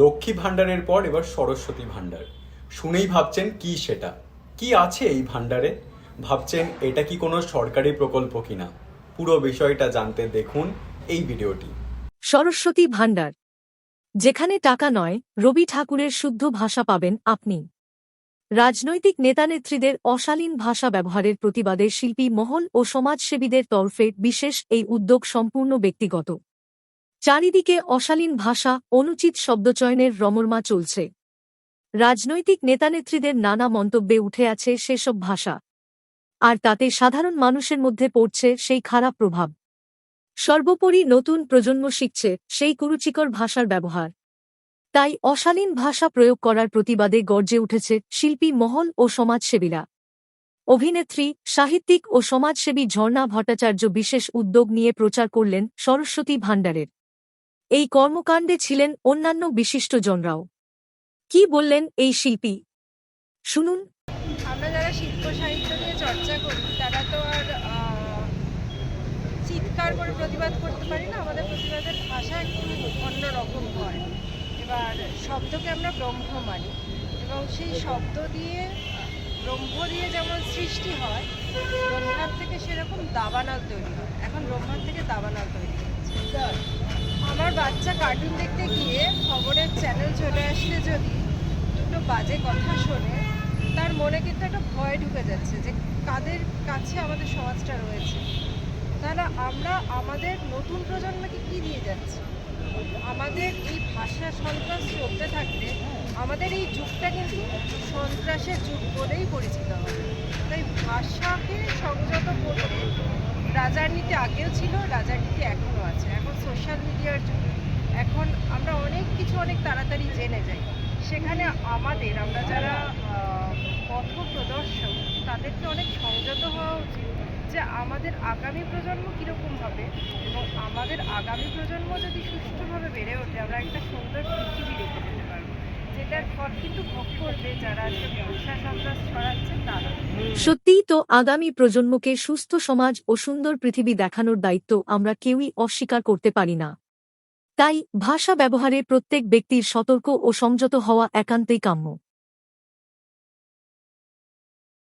লক্ষ্মী ভাণ্ডারের পর এবার সরস্বতী ভাণ্ডার। শুনেই ভাবছেন কি সেটা? কি আছে এই ভাণ্ডারে? ভাবছেন এটা কি কোনো সরকারি প্রকল্প কিনা? পুরো বিষয়টা জানতে দেখুন এই ভিডিওটি। সরস্বতী ভাণ্ডার। যেখানে টাকা নয়, রবি ঠাকুরের শুদ্ধ ভাষা পাবেন আপনি। রাজনৈতিক নেতানেত্রীদের অশালীন ভাষা ব্যবহারের প্রতিবাদে শিল্পী মহল ও সমাজসেবীদের তরফে বিশেষ এই উদ্যোগ সম্পূর্ণ ব্যক্তিগত। চারিদিকে অশালীন ভাষা, অনুচিত শব্দচয়নের রমরমা চলছে। রাজনৈতিক নেতানেত্রীদের নানা মন্তব্যে উঠে আছে সেসব ভাষা। আর তাতে সাধারণ মানুষের মধ্যে পড়ছে সেই খারাপ প্রভাব। সর্বোপরি নতুন প্রজন্ম শিখছে সেই কুরুচিকর ভাষার ব্যবহার। তাই অশালীন ভাষা প্রয়োগ করার প্রতিবাদে গর্জে উঠেছে শিল্পী মহল ও সমাজসেবীরা। অভিনেত্রী, সাহিত্যিক ও সমাজসেবী ঝর্ণা ভট্টাচার্য বিশেষ উদ্যোগ নিয়ে প্রচার করলেন সরস্বতী ভাণ্ডারের। এই কর্মকাণ্ডে ছিলেন অন্যান্য বিশিষ্টজনরাও। কি বললেন এই শিল্পী? শুনুন। আমরা যারা শিল্প সাহিত্য নিয়ে চর্চা করি, তারা তো আর চিৎকার করে প্রতিবাদ করতে পারি না। আমাদের প্রতিবাদের ভাষা একটু অন্যরকম হয়। এবার শব্দকে আমরা ব্রহ্ম মানি এবং সেই শব্দ দিয়ে, ব্রহ্ম দিয়ে যেমন সৃষ্টি হয়, ব্রহ্মার থেকে সেরকম দাবানল তৈরি হয়। এখন ব্রহ্মার থেকে দাবানল তৈরি হচ্ছে। বাচ্চা কার্টুন দেখতে গিয়ে খবরের চ্যানেল চলে আসলে যদি দুটো বাজে কথা শোনে, তার মনে কিন্তু একটা ভয় ঢুকে যাচ্ছে যে কাদের কাছে আমাদের সমাজটা রয়েছে। তাহলে আমরা আমাদের নতুন প্রজন্মকে কি দিয়ে যাচ্ছি? আমাদের এই ভাষা সন্ত্রাস চলতে থাকলে আমাদের এই যুগটা কিন্তু সন্ত্রাসের যুগ বলেই পরিচিত হবে। তাই ভাষাকে সংযত করতে রাজার নীতি আগেও ছিল, রাজার নীতি এখনও আছে। এখন সোশ্যাল মিডিয়ার যুগ এখন আমরা অনেক কিছু, অনেক তাড়াতাড়ি জেনে যাই। সেখানে আমাদের, আমরা যারা পথ প্রদর্শক তাদেরকে অনেক সংযত হওয়া উচিত যে আমাদের আগামী প্রজন্ম কীরকম হবে এবং আমাদের আগামী প্রজন্ম যদি সুষ্ঠুভাবে বেড়ে ওঠে, আমরা একটা সুন্দর পৃথিবী রেখে যেতে পারব। যেটার কিন্তু তারা। সত্যিই তো আগামী প্রজন্মকে সুস্থ সমাজ ও সুন্দর পৃথিবী দেখানোর দায়িত্ব আমরা কেউই অস্বীকার করতে পারি না। তাই ভাষা ব্যবহারে প্রত্যেক ব্যক্তির সতর্ক ও সংযত হওয়া একান্তই কাম্য।